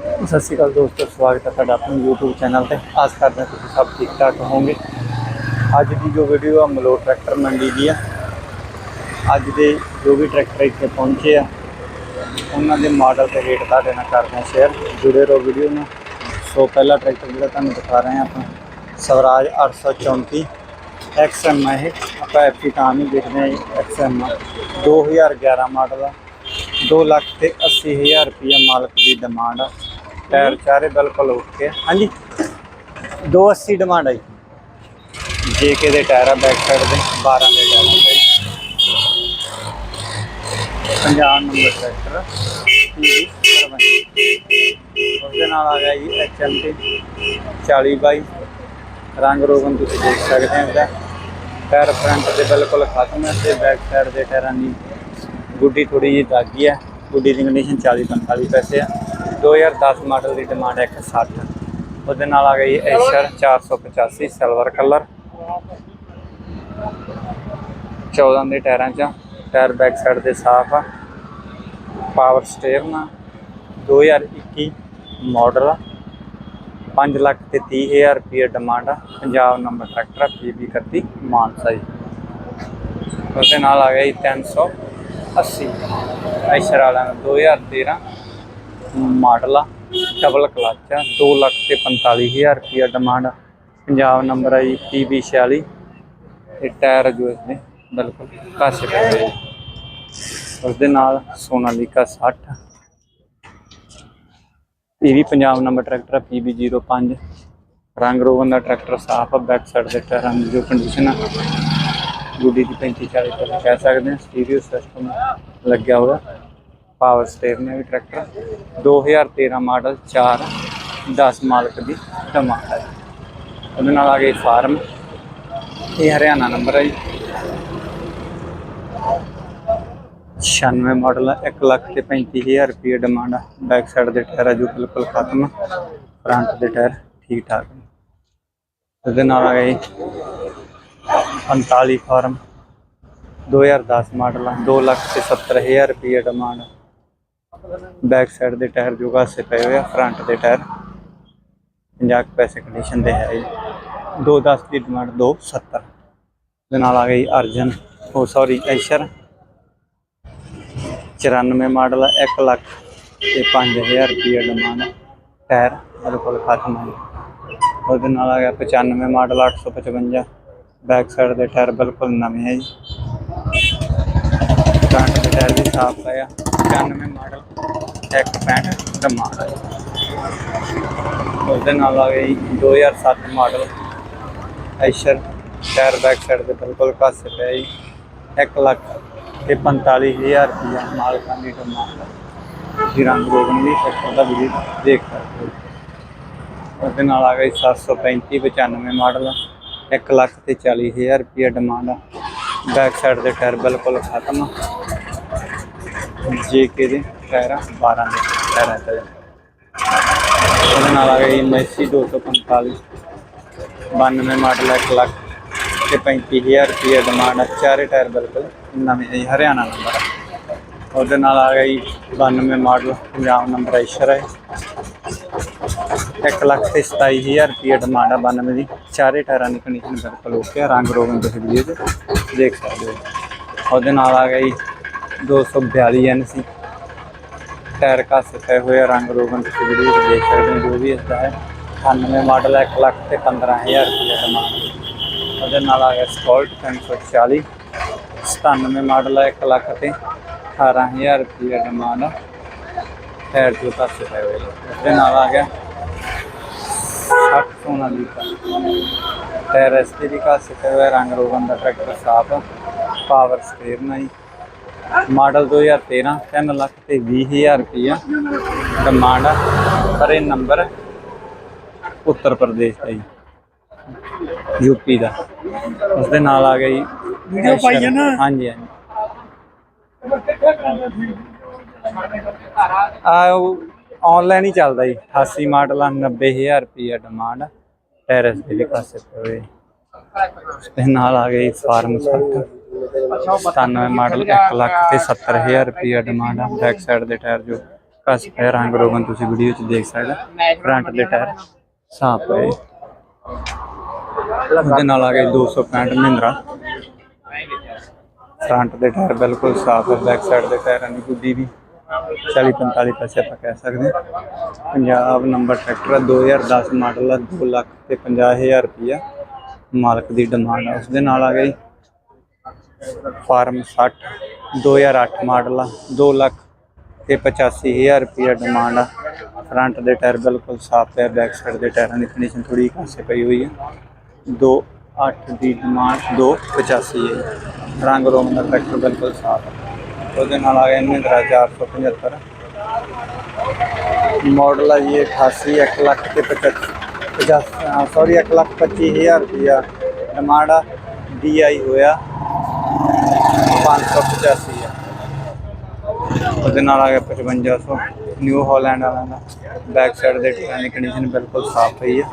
ਸਤਿ ਸ਼੍ਰੀ ਅਕਾਲ ਦੋਸਤੋ, ਸਵਾਗਤ ਹੈ ਤੁਹਾਡਾ ਆਪਣੇ YouTube ਚੈਨਲ ਤੇ। ਆਸ ਕਰਦੇ ਹਾਂ ਤੁਸੀਂ ਸਭ ਠੀਕ ਠਾਕ ਹੋਵੋਗੇ। ਅੱਜ ਦੀ ਜੋ ਵੀਡੀਓ ਆ ਮਲੋਟ ਟਰੈਕਟਰ ਮੰਡੀ ਦੀ ਆ। ਅੱਜ ਦੇ ਜੋ ਵੀ ਟਰੈਕਟਰ ਇੱਥੇ ਪਹੁੰਚੇ ਆ, ਉਹਨਾਂ ਦੇ ਮਾਡਲ ਤੇ ਰੇਟ ਤੁਹਾਡੇ ਨਾਲ ਕਰਦੇ ਹਾਂ ਸ਼ੇਅਰ ਜੁੜੇ ਰਹੋ ਵੀਡੀਓ ਨਾਲ ਸੋ ਪਹਿਲਾ ਟਰੈਕਟਰ ਜਿਹੜਾ ਤੁਹਾਨੂੰ ਦਿਖਾ ਰਹੇ ਹਾਂ ਆਪਾਂ, ਸਵਰਾਜ 834 XM ਹੈ ਇਹ। ਆਪਾਂ ਐਫੀ ਤਾਂ ਨਹੀਂ ਦੇਖਦੇ ਹਾਂ XM 2011 ਮਾਡਲ ਆ। 2 ਲੱਖ ਤੇ 80000 ਰੁਪਏ ਮਾਲਕ ਦੀ ਡਿਮਾਂਡ ਆ। ਟਾਇਰ ਚਾਰੇ ਬਿਲਕੁਲ ਓਕੇ ਆ। ਹਾਂਜੀ। 280 ਡਿਮਾਂਡ ਆਈ। ਜੇਕੇ ਦੇ ਟਾਇਰ ਆ ਬੈਕ ਸਾਈਡ ਦੇ 12 ਦੇ ਟਾਇਰ ਆ ਪੰਜਾਬ ਨੰਬਰ ਟਰੈਕਟਰ ਉਹਦੇ ਨਾਲ ਆ ਗਿਆ ਜੀ HMT 40 ਬਾਈ। ਰੰਗ ਰੋਗਨ ਤੁਸੀਂ ਦੇਖ ਸਕਦੇ ਹੋ ਇਹਦਾ। ਟਾਇਰ ਫਰੰਟ ਦੇ ਬਿਲਕੁਲ ਖਤਮ ਹੈ ਤੇ ਬੈਕ ਸਾਈਡ ਦੇ ਟਾਇਰਾਂ ਦੀ ਗੁੱਡੀ ਥੋੜੀ ਜਿਹੀ ਦਾਗੀ ਹੈ। ਗੁੱਡੀ ਦੀ ਕੰਡੀਸ਼ਨ 40 45 ਪੈਸੇ ਆ। 2010 ਮਾਡਲ ਦੀ ਡਿਮਾਂਡ ਹੈ 160 ਉਹਦੇ ਨਾਲ ਆ ਗਈ ਐਸ਼ਰ 485 ਸਿਲਵਰ ਕਲਰ 14 ਦੇ ਟਾਇਰਾਂ 'ਚ ਆ। ਟਾਇਰ ਬੈਕ ਸਾਈਡ ਦੇ ਸਾਫ਼ ਆ। ਪਾਵਰ ਸਟੀਅਰਿੰਗ ਆ 2021 ਮਾਡਲ ਆ। 5 ਲੱਖ ਤੇ 30000 ਰੁਪਏ ਡਿਮਾਂਡ ਆ। Punjab number tractor PB 31 Mansa ji. ਉਹਦੇ ਨਾਲ ਆ ਗਿਆ ਜੀ 380 ਐਸ਼ਰ ਵਾਲਾ 2013 ਮਾਡਲ ਆ ਡਬਲ ਕਲਚ ਆ 2 ਲੱਖ ਤੇ 45000 ਰੁਪਏ ਡਿਮਾਂਡ ਪੰਜਾਬ ਨੰਬਰ ਆ ਜੀ ਪੀਬੀ 46 ਇਹ ਟਾਇਰ ਜੋ ਇਸਦੇ ਬਿਲਕੁਲ ਕਾਸੇ ਪਏ ਹੋਏ ਆ। ਉਸ ਦੇ ਨਾਲ ਸੋਨਾਲੀਕਾ 60 ਇਹ ਵੀ ਪੰਜਾਬ ਨੰਬਰ ਟਰੈਕਟਰ ਆ PB05 ਰੰਗ ਰੋਗਨ ਦਾ ਟਰੈਕਟਰ ਸਾਫ਼ ਆ ਬੈਕ ਸਾਈਡ ਦੇ ਟਾਇਰਾਂ ਦੀ ਜੋ ਕੰਡੀਸ਼ਨ ਆ। ਗੁੱਡੀ ਦੀ 35 40 ਤੱਕ ਕਹਿ ਸਕਦੇ ਹਾਂ ਸਟੀਰੀਓ ਸਿਸਟਮ ਲੱਗਿਆ ਹੋਇਆ। ਪਾਵਰ ਸਟੀਅਰਿੰਗ ਨੇ ਵੀ ਟਰੈਕਟਰ। 2013 ਮਾਡਲ 4 10 ਮਾਲਕ ਦੀ ਡਿਮਾਂਡ ਹੈ। ਉਹਦੇ ਨਾਲ ਆ ਗਈ ਫਾਰਮ। ਇਹ ਹਰਿਆਣਾ ਨੰਬਰ ਹੈ ਜੀ। 96 ਮਾਡਲ ਹੈ 1 ਲੱਖ ਤੇ 35000 ਰੁਪਏ ਡਿਮਾਂਡ ਆ ਬੈਕ ਸਾਈਡ ਦੇ ਟਾਇਰ ਆ ਜੋ ਬਿਲਕੁਲ ਖਤਮ ਫਰੰਟ ਦੇ ਟਾਇਰ ਠੀਕ ਠਾਕ ਨੇ। ਉਹਦੇ ਨਾਲ ਆ ਗਈ 45 ਫਾਰਮ। 2010 ਮਾਡਲ ਆ 2 ਲੱਖ ਤੇ 70000 ਰੁਪਏ ਡਿਮਾਂਡ ਬੈਕ ਸਾਈਡ ਦੇ ਟਾਇਰ ਜੋ ਪਏ ਹੋਏ ਆ ਫਰੰਟ ਦੇ ਟਾਇਰ। 50 ਪੈਸੇ ਕੰਡੀਸ਼ਨ ਦੇ ਹੈ ਜੀ। 210 ਦੀ ਡਿਮਾਂਡ 270 ਦੇ ਨਾਲ ਆ ਗਈ ਅਰਜਨ। ਉਹ ਸੌਰੀ ਐਸ਼ਰ। 94 ਮਾਡਲ ਆ 1 ਲੱਖ ਤੇ 5000 ਰੁਪਏ ਡਿਮਾਂਡ ਟਾਇਰ ਬਿਲਕੁਲ ਖਤਮ ਹੈ ਉਹਦੇ ਨਾਲ ਆ ਗਿਆ 95 ਮਾਡਲ 855 ਬੈਕ ਸਾਈਡ ਦੇ ਟਾਇਰ ਬਿਲਕੁਲ ਨਵੇਂ ਹੈ ਜੀ। ਫਰੰਟ ਦੇ ਟਾਇਰ ਵੀ ਸਾਫ਼ ਆਇਆ 95 ਮਾਡਲ 165 ਡਿਮਾਂਡ ਉਸ ਉਹਦੇ ਨਾਲ ਆ ਗਈ 2007 model. Eicher tyre back side ਦੇ ਬਿਲਕੁਲ ਘਾਸੇ ਪਿਆ ਜੀ। 1 ਲੱਖ ਤੇ 45000 ਰੁਪਇਆ ਮਾਲਕਾਂ ਦੀ ਡਿਮਾਂਡ ਹੈ ਜੀ ਰੰਗ ਰੋਗਨ ਵੀ ਸੈਕਟਰ ਦਾ ਵੀ ਦੇਖ ਸਕਦੇ ਹੋ। ਉਹਦੇ ਨਾਲ ਆ ਗਈ 735 95 ਮਾਡਲ। 1 ਲੱਖ ਤੇ 40000 ਰੁਪਇਆ ਡਿਮਾਂਡ ਆ। ਬੈਕ ਸਾਈਡ ਦੇ ਟਾਇਰ ਬਿਲਕੁਲ ਖਤਮ ਜੇਕੇ ਦੇ ਟਾਇਰਾਂ 12 ਦੇ ਟਾਇਰਾਂ ਤੇ ਉਹਦੇ ਨਾਲ ਆ ਗਈ ਮੈਸੀ 245 92 ਮਾਡਲ 1 ਲੱਖ ਤੇ 35000 ਰੁਪਏ ਡਿਮਾਂਡ ਆ ਚਾਰੇ ਟਾਇਰ ਬਿਲਕੁਲ ਨਵੇਂ ਹੈ ਜੀ, ਹਰਿਆਣਾ ਨੰਬਰ ਉਹਦੇ ਨਾਲ ਆ ਗਈ 92 ਮਾਡਲ ਪੰਜਾਬ ਨੰਬਰ ਐਸ਼ਰ ਹੈ। 1 ਲੱਖ ਤੇ 27000 ਰੁਪਏ ਡਿਮਾਂਡ ਆ 92 ਦੀ। ਚਾਰੇ ਟਾਇਰਾਂ ਦੀ ਕੰਡੀਸ਼ਨ ਬਿਲਕੁਲ ਓਕੇ ਆ ਰੰਗ ਰੋਗਨ ਤੁਸੀਂ ਵੀਡੀਓ 'ਚ ਦੇਖ ਸਕਦੇ ਹੋ। ਉਹਦੇ ਨਾਲ ਆ ਗਈ 242 ਐਨਸੀ ਟਾਇਰ ਕਾਸੇ ਪਏ ਹੋਏ ਰੰਗ ਰੋਗਨ ਤੁਸੀਂ ਵੀਡੀਓ ਦੇਖ ਸਕਦੇ ਹੋ ਜੋ ਵੀ ਇਸਦਾ ਹੈ। 98 ਮਾਡਲ 1 ਲੱਖ ਤੇ 15000 ਰੁਪਏ ਡਿਮਾਂਡ ਉਹਦੇ ਨਾਲ ਆ ਗਿਆ ਸਕਾਲਟ 340 97 ਮਾਡਲ ਹੈ 1 ਲੱਖ ਤੇ 18000 ਰੁਪਏ ਡਿਮਾਂਡ ਆ ਟਾਇਰ ਜੋ ਕਾਸੇ ਪਏ ਹੋਏ ਆ। ਉਹਦੇ ਨਾਲ ਆ ਗਿਆ 60 ਸੋਨਾ ਲੀਟਰ। ਟਾਇਰ ਐਸਟੀ ਦੀ ਕਾਸੇ ਪਏ ਹੋਏ ਆ, ਰੰਗ ਰੋਗਨ ਦਾ ਟਰੈਕਟਰ ਸਾਫ਼ ਪਾਵਰ ਸਟੀਅਰਿੰਗ ਹੈ ਮਾਡਲ 2013 3 ਲੱਖ ਤੇ 20000 ਰੁਪਇਆ ਡਿਮਾਂਡ ਆ। ਪਰ ਇਹ ਨੰਬਰ ਉੱਤਰ ਪ੍ਰਦੇਸ਼ ਦਾ ਜੀ ਯੂਪੀ ਦਾ। ਉਸ ਦੇ ਨਾਲ ਆ ਗਈ ਵੀਡੀਓ ਪਾਈ ਹੈ ਨਾ ਹਾਂਜੀ ਹਾਂਜੀ। ਆ ਉਹ ਆਨਲਾਈਨ ਹੀ ਚੱਲਦਾ ਜੀ। 88 ਮਾਡਲ ਆ 90000 ਰੁਪਇਆ ਡਿਮਾਂਡ ਟੈਰਸ ਦੇ ਵੀ ਪਾਸੇ ਉਸ ਦੇ ਨਾਲ ਆ ਗਈ ਫਾਰਮ 60 97 ਮਾਡਲ 1 ਲੱਖ ਤੇ 70000 ਰੁਪਇਆ ਡਿਮਾਂਡ ਆ। ਬੈਕ ਸਾਈਡ ਦੇ ਟਾਇਰ ਜੋ ਕਸ ਹੈ ਰੰਗ ਰੋਗਨ ਤੁਸੀਂ ਵੀਡੀਓ 'ਚ ਦੇਖ ਸਕਦੇ ਫਰੰਟ ਦੇ ਟਾਇਰ ਸਾਫ਼ ਹੈ ਉਹਦੇ ਨਾਲ ਆ ਗਏ 265 ਮਹਿੰਦਰਾ। ਫਰੰਟ ਦੇ ਟਾਇਰ ਬਿਲਕੁਲ ਸਾਫ਼ ਹੈ ਬੈਕ ਸਾਈਡ ਦੇ ਟਾਇਰਾਂ ਦੀ ਗੁੱਡੀ ਵੀ 40 45 ਪੈਸੇ ਆਪਾਂ ਕਹਿ ਸਕਦੇ ਪੰਜਾਬ ਨੰਬਰ ਟਰੈਕਟਰ ਹੈ 2010 ਮਾਡਲ ਹੈ 2 ਲੱਖ ਤੇ 50000 ਰੁਪਇਆ ਮਾਲਕ ਦੀ ਡਿਮਾਂਡ ਹੈ ਉਸ ਦੇ ਨਾਲ ਆ ਗਈ ਫਾਰਮ 60 2008 ਮਾਡਲ ਆ 2 ਲੱਖ ਤੇ 85000 ਰੁਪਇਆ ਡਿਮਾਂਡ ਆ। ਫਰੰਟ ਦੇ ਟਾਇਰ ਬਿਲਕੁਲ ਸਾਫ਼ ਹੈ ਬੈਕ ਸਾਈਡ ਦੇ ਟਾਇਰਾਂ ਦੀ ਕੰਡੀਸ਼ਨ ਥੋੜੀ ਘਾਸੇ ਪਈ ਹੋਈ ਹੈ 2 8 ਦੀ ਡਿਮਾਂਡ 285 ਹੈ। ਰੰਗ ਰੋਮ ਦਾ ਟਰੈਕਟਰ ਬਿਲਕੁਲ ਸਾਫ਼ ਹੈ। ਉਹਦੇ ਨਾਲ ਆ ਗਿਆ ਮਹਿੰਦਰਾ 475 ਮਾਡਲ ਆ ਜੀ ਇਹ 88 1 ਲੱਖ ਤੇ 50 ਸੌਰੀ 1 ਲੱਖ 25000 ਰੁਪਇਆ ਡਿਮਾਂਡ ਆ। ਡੀਆਈ ਹੋਇਆ। 585 ਹੈ ਉਹਦੇ ਨਾਲ ਆ ਗਿਆ 5500 ਨਿਊ ਹਾਲੈਂਡ ਵਾਲਾ ਦਾ। ਬੈਕ ਸਾਈਡ ਦੇ ਟਾਇਰਾਂ ਦੀ ਕੰਡੀਸ਼ਨ ਬਿਲਕੁਲ ਸਾਫ਼ ਪਈ ਹੈ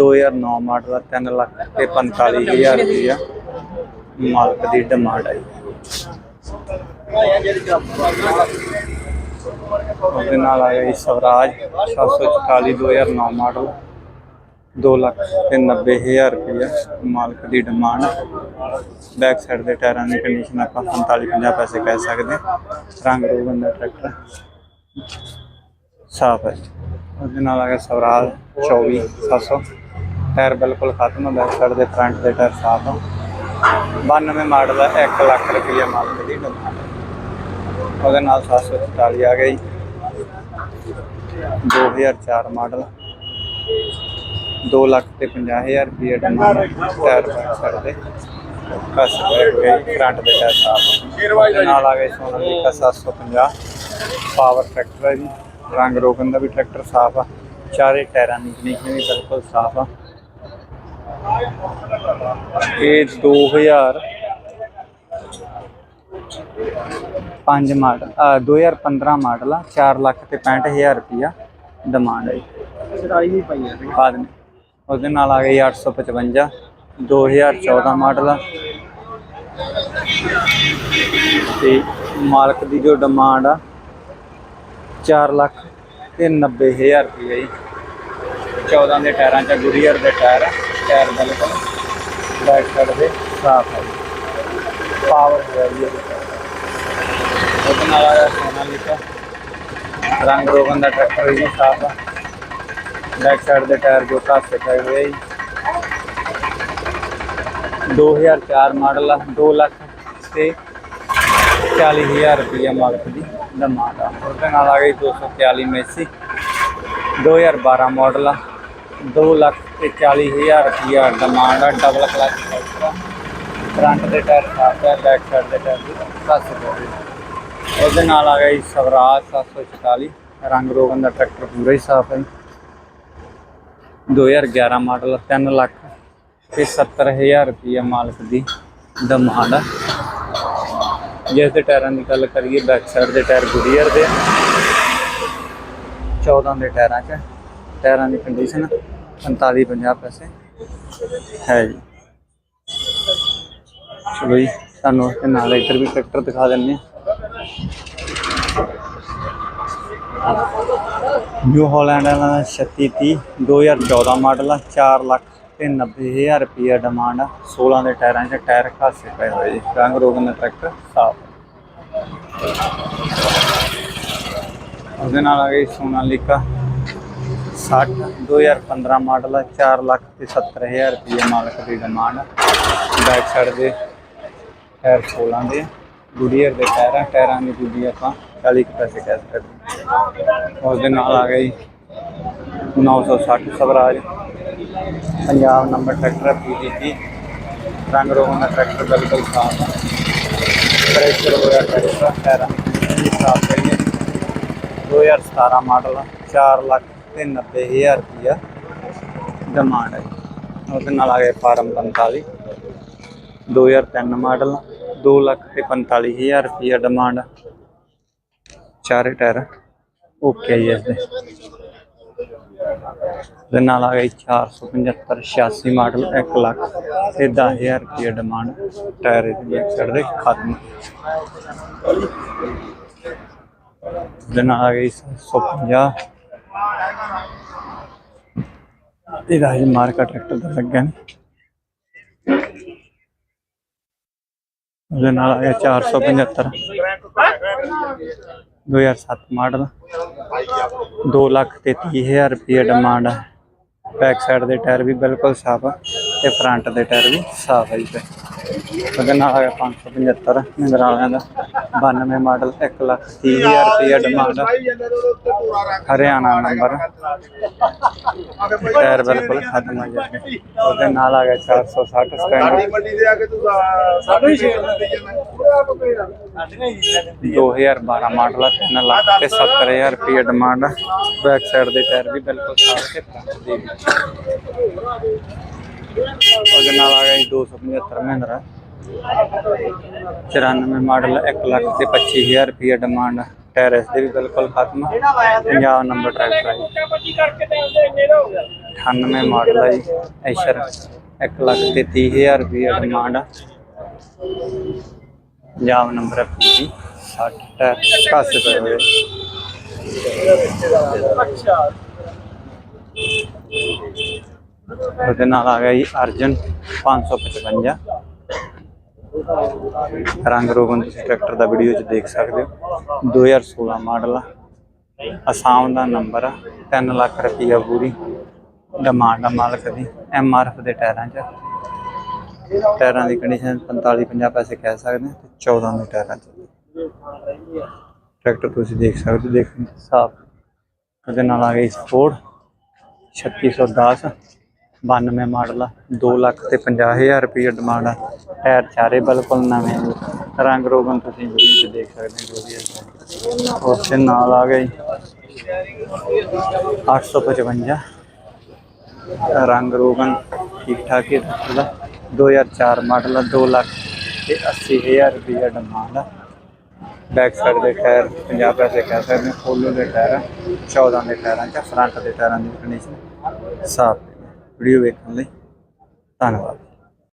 2009 ਮਾਡਲ ਦਾ 3 ਲੱਖ ਤੇ 45000 ਰੁਪਇਆ ਮਾਲਕ ਦੀ ਡਿਮਾਂਡ ਆਈ ਉਹਦੇ ਨਾਲ ਆ ਗਿਆ ਜੀ ਸਵਰਾਜ 744 2009 ਮਾਡਲ। 2 ਲੱਖ ਤੇ 90000 ਰੁਪਇਆ ਮਾਲਕ ਦੀ ਡਿਮਾਂਡ। ਬੈਕ ਸਾਈਡ ਦੇ ਟਾਇਰਾਂ ਦੀ ਕੰਡੀਸ਼ਨ ਆਪਾਂ 45 50 ਪੈਸੇ ਕਹਿ ਸਕਦੇ ਰੰਗ ਰੋਗਨ ਦਾ ਟਰੈਕਟਰ। ਸਾਫ਼ ਹੈ। ਉਹਦੇ ਨਾਲ ਆ ਗਿਆ ਸਵਰਾਜ 24 700 ਟਾਇਰ ਬਿਲਕੁਲ ਖਤਮ ਹੈ। ਬੈਕ ਸਾਈਡ ਦੇ ਫਰੰਟ ਦੇ ਟਾਇਰ ਸਾਫ਼ ਆ 92 ਮਾਡਲ ਹੈ। 1 ਲੱਖ ਰੁਪਇਆ ਮਾਲਕ ਦੀ ਡਿਮਾਂਡ। ਉਹਦੇ ਨਾਲ 744 ਆ ਗਈ 2004 ਮਾਡਲ। 2 ਲੱਖ ਤੇ 50000 ਰੁਪਏ ਡਿਮਾਂਡ ਟਾਇਰ ਸਾਈਡ ਦੇ ਕਸ ਗਈ ਫਰੰਟ ਦੇ ਟਾਇਰ ਉਹਦੇ ਨਾਲ ਆ ਗਏ ਸੋਨਾਲੀਕਾ 750 ਪਾਵਰ ਟਰੈਕਟਰ ਹੈ ਜੀ। ਰੰਗ ਰੋਗਨ ਦਾ ਵੀ ਟਰੈਕਟਰ ਸਾਫ਼ ਆ। ਚਾਰੇ ਟਾਇਰਾਂ ਦੀ ਕੰਡੀਸ਼ਨ ਵੀ ਬਿਲਕੁਲ ਸਾਫ਼ ਆ। ਇਹ 2000 ਪੰਜ ਮਾਡਲ ਅ, 2015 ਮਾਡਲ ਆ। 4 ਲੱਖ ਤੇ 65000 ਰੁਪਇਆ ਡਿਮਾਂਡ ਹੈ ਸਰਾਈ ਵੀ ਪਈ ਆ। ਬਾਅਦ ਨੇ ਉਹਦੇ ਨਾਲ ਆ ਗਈ 855 2014 ਮਾਡਲ। ਆ ਤੇ ਮਾਲਕ ਦੀ ਜੋ ਡਿਮਾਂਡ ਆ 4 ਲੱਖ ਤੇ 90000 ਰੁਪਏ ਜੀ। 14 ਦੇ ਟਾਇਰਾਂ ਚ ਗੁਰੀਅਰ ਦੇ ਟਾਇਰ ਆ, ਟਾਇਰ ਬਿਲਕੁਲ ਬੈਕ ਸਾਈਡ ਦੇ ਸਾਫ਼ ਹੈ ਪਾਵਰ ਹੈ ਜੀ ਇਹਦੇ ਟਾਇਰ। ਉਹਦੇ ਨਾਲ ਆਇਆ ਸੋਨਾਲੀਕਾ ਰੰਗ ਰੋਗਨ ਦਾ ਟਰੈਕਟਰ ਵੀ ਸਾਫ਼ ਆ। ਬੈਕ ਸਾਈਡ ਦੇ ਟਾਇਰ ਜੋ ਘਾਸੇ ਪਏ ਹੋਏ ਆ ਜੀ। 2004 ਮਾਡਲ ਆ 2 ਲੱਖ ਤੇ 40000 ਰੁਪਏ ਮਾਲਕ ਦੀ ਡਿਮਾਂਡ ਆ। ਉਹਦੇ ਨਾਲ ਆ ਗਈ 241 ਮੈਸੀ 2012 ਮਾਡਲ ਆ 2 ਲੱਖ ਤੇ 40000 ਰੁਪਏ ਡਿਮਾਂਡ ਆ ਡਬਲ ਕਲਚ ਟਰੈਕਟਰ ਫਰੰਟ ਦੇ ਟਾਇਰ ਸਾਫ਼ ਹੈ ਬੈਕ ਸਾਈਡ ਦੇ ਟਾਇਰ ਵੀ ਘਾਸੇ ਪਏ ਉਹਦੇ ਨਾਲ ਆ ਗਈ ਸਵਰਾਜ 744 ਰੰਗ ਰੋਗਨ ਦਾ ਟਰੈਕਟਰ ਪੂਰਾ ਹੀ ਸਾਫ਼ ਹੈ 2011 ਮਾਡਲ 3 ਲੱਖ ਤੇ 70000 ਰੁਪਏ ਮਾਲਕ ਦੀ ਡਿਮਾਂਡ ਆ। ਜਿਸ ਦੇ ਟਾਇਰਾਂ ਦੀ ਗੱਲ ਕਰੀਏ ਬੈਕ ਸਾਈਡ ਦੇ ਟਾਇਰ ਗੁਡੀਅਰ ਦੇ ਆ। 14 ਦੇ ਟਾਇਰਾਂ 'ਚ ਟਾਇਰਾਂ ਦੀ ਕੰਡੀਸ਼ਨ 45 50 ਪੈਸੇ। ਹੈ ਜੀ। ਚਲੋ ਜੀ, ਤੁਹਾਨੂੰ ਇਸ ਨਾਲ ਇੱਧਰ ਵੀ ਟਰੈਕਟਰ ਦਿਖਾ ਦਿੰਦੇ ਹਾਂ ਨਿਊ ਹਾਲੈਂਡ ਵਾਲਾ ਦਾ 3630 2014 ਮਾਡਲ ਆ 4 ਲੱਖ ਤੇ 90000 ਰੁਪਏ ਡਿਮਾਂਡ ਆ। 16 ਦੇ ਟਾਇਰਾਂ 'ਚ ਟਾਇਰ ਖਾਸੇ ਪਏ ਹੋਏ ਜੀ ਰੰਗ ਰੋਗਨ ਦਾ ਟਰੈਕਟਰ, ਸਾਫ਼। ਉਹਦੇ ਨਾਲ ਆ ਗਈ ਸੋਨਾਲੀਕਾ। 60 2015 ਮਾਡਲ ਆ 4 ਲੱਖ ਤੇ 70000 ਰੁਪਏ ਮਾਲਕ ਦੀ ਡਿਮਾਂਡ ਬੈਕ ਸਾਈਡ ਦੇ ਟਾਇਰ 16 ਦੇ ਗੁਡੀਅਰ ਦੇ ਟਾਇਰਾਂ ਟਾਇਰਾਂ ਦੀ ਦੂਜੀ ਆਪਾਂ 40 ਕੁ ਪੈਸੇ ਕਹਿ ਸਕਦੇ ਹਾਂ। ਉਸ ਦੇ ਨਾਲ ਆ ਗਈ 960 Swaraj. Punjab number tractor PGT ਰੰਗ ਰੋਗਨ ਟਰੈਕਟਰ ਬਿਲਕੁਲ ਸਾਫ਼ ਹੈ। ਪ੍ਰੈਸ਼ਰ ਹੋਇਆ ਟਰੈਕਟਰ ਟਾਇਰਾਂ ਸਾਫ਼ ਪਈ 2017 ਮਾਡਲ 4 ਲੱਖ ਤੇ 90000 ਰੁਪਇਆ ਡਿਮਾਂਡ ਹੈ ਉਹਦੇ ਨਾਲ ਆ ਗਏ ਫਾਰਮ 45 2003 ਮਾਡਲ 2 ਲੱਖ ਤੇ 45000 ਰੁਪਇਆ ਡਿਮਾਂਡ ਚਾਰੇ ਟਾਇਰ। ਓਕੇ ਜੀ ਇਸ ਦੇ। ਦੇ ਨਾਲ ਆ ਗਈ 475 86 ਮਾਡਲ 1 ਲੱਖ ਤੇ 10000 ਰੁਪਏ ਡਿਮਾਂਡ ਟਾਇਰ ਇਹਦੇ ਸਾਈਡ ਦੇ ਖਤਮ। ਉਹਦੇ ਨਾਲ ਆ ਗਈ 750 ਇਹਦਾ ਹੀ ਮਾਰਕਾ ਟਰੈਕਟਰ ਦਾ ਲੱਗਾ ਨੇ। ਉਹਦੇ ਨਾਲ ਆ ਗਿਆ 475 2007 ਮਾਡਲ। 2 ਲੱਖ ਤੇ 30000 ਰੁਪਏ ਡਿਮਾਂਡ ਹੈ ਬੈਕ ਸਾਈਡ ਦੇ ਟਾਇਰ ਵੀ ਬਿਲਕੁਲ ਸਾਫ਼ ਆ ਤੇ ਫਰੰਟ ਦੇ ਟਾਇਰ ਵੀ ਸਾਫ਼ ਹੈ ਜੀ। ਤੇ ਉਹਦੇ ਨਾਲ ਆ ਗਿਆ 575 ਮਹਿੰਦਰਾ ਵਾਲਿਆਂ ਦਾ 92 ਮਾਡਲ 1 ਲੱਖ 30000 ਰੁਪਏ ਡਿਮਾਂਡ ਹਰਿਆਣਾ ਨੰਬਰ ਟਾਇਰ ਬਿਲਕੁਲ ਖਤਮ ਹੋ ਜਾਂਦੇ ਉਹਦੇ ਨਾਲ ਆ ਗਿਆ 460 ਸਟੈਂਡ ਮੰਡੀ ਦੇ ਆ ਕੇ ਤੂੰ ਸਾਨੂੰ ਹੀ ਸ਼ੇਰ ਦੇ ਜਾਣਾ 2012 ਮਾਡਲ ਆ 3 ਲੱਖ ਤੇ 70000 ਰੁਪਏ ਡਿਮਾਂਡ ਆ। ਬੈਕ ਸਾਈਡ ਦੇ ਟਾਇਰ ਵੀ ਬਿਲਕੁਲ ਸਾਫ਼ ਤੇ ਦੇ। ਵੀ ਉਹਦੇ ਨਾਲ ਆ ਗਿਆ ਜੀ 275 ਮਹਿੰਦਰਾ। 94 ਮਾਡਲ 1 ਲੱਖ ਤੇ 25000 ਰੁਪਏ ਡਿਮਾਂਡ ਟਾਇਰ ਇਸ ਦੇ ਵੀ ਬਿਲਕੁਲ ਖਤਮ। ਆ। ਪੰਜਾਬ ਨੰਬਰ ਟਰੈਕਟਰ ਹੈ 98 ਮਾਡਲ ਹੈ ਜੀ ਐਸ਼ਰ 1 ਲੱਖ ਤੇ 30000 ਰੁਪਏ ਡਿਮਾਂਡ ਪੰਜਾਬ ਨੰਬਰ ਹੈ ਪੀਜੀ 60 ਟਾਇਰ ਕਾਸੇ ਪਏ ਹੋਏ। ਉਹਦੇ ਨਾਲ ਆ ਗਿਆ ਜੀ ਅਰਜਨ 555 ਰੰਗ ਰੋਗਨ ਤੁਸੀਂ ਟਰੈਕਟਰ ਦਾ ਵੀਡੀਓ 'ਚ ਦੇਖ ਸਕਦੇ ਹੋ। 2016 ਮਾਡਲ ਆ। ਅਸਾਮ ਦਾ ਨੰਬਰ ਆ 3 ਲੱਖ ਰੁਪਈਆ ਪੂਰੀ। ਡਿਮਾਂਡ ਆ ਮਾਲਕ ਦੀ ਐਮ ਆਰ ਐਫ ਦੇ ਟਾਇਰਾਂ 'ਚ। ਟਾਇਰਾਂ ਦੀ ਕੰਡੀਸ਼ਨ 45 50 ਪੈਸੇ ਕਹਿ ਸਕਦੇ ਤੇ 14 ਦੇ ਟਾਇਰਾਂ 'ਚ। ਟਰੈਕਟਰ ਤੁਸੀਂ ਦੇਖ ਸਕਦੇ ਹੋ ਦੇਖ। ਸਾਫ਼। ਉਹਦੇ ਨਾਲ ਆ ਗਈ ਸਪੋਰਟ 3610 92 ਮਾਡਲ ਆ 2 ਲੱਖ ਤੇ 50000 ਰੁਪਏ ਡਿਮਾਂਡ ਆ। ਟਾਇਰ ਚਾਰੇ ਬਿਲਕੁਲ ਨਵੇਂ ਨੇ। ਰੰਗ ਰੋਗਨ ਤੁਸੀਂ ਵੀਡੀਓ 'ਚ ਦੇਖ ਸਕਦੇ ਹੋ ਜੋ ਵੀ ਹੈ ਉਸ ਦੇ ਨਾਲ ਆ ਗਈ 855 ਰੰਗ ਰੋਗਨ ਠੀਕ ਠਾਕ ਹੀ ਟਰੈਕਟਰ ਦਾ 2004 ਮਾਡਲ ਆ 2 ਲੱਖ ਤੇ 80000 ਰੁਪਏ ਡਿਮਾਂਡ ਆ। ਬੈਕ ਸਾਈਡ ਦੇ ਟਾਇਰ 50 ਪੈਸੇ ਕਹਿ ਸਕਦੇ ਹਾਂ ਫੋਲੋ ਦੇ ਟਾਇਰ ਆ, 14 ਦੇ ਟਾਇਰਾਂ ਚ ਫਰੰਟ ਦੇ ਟਾਇਰਾਂ ਦੀ ਕੰਡੀਸ਼ਨ ਸਾਫ਼ ਵੀਡੀਓ ਵੇਖਣ ਲਈ। ਧੰਨਵਾਦ।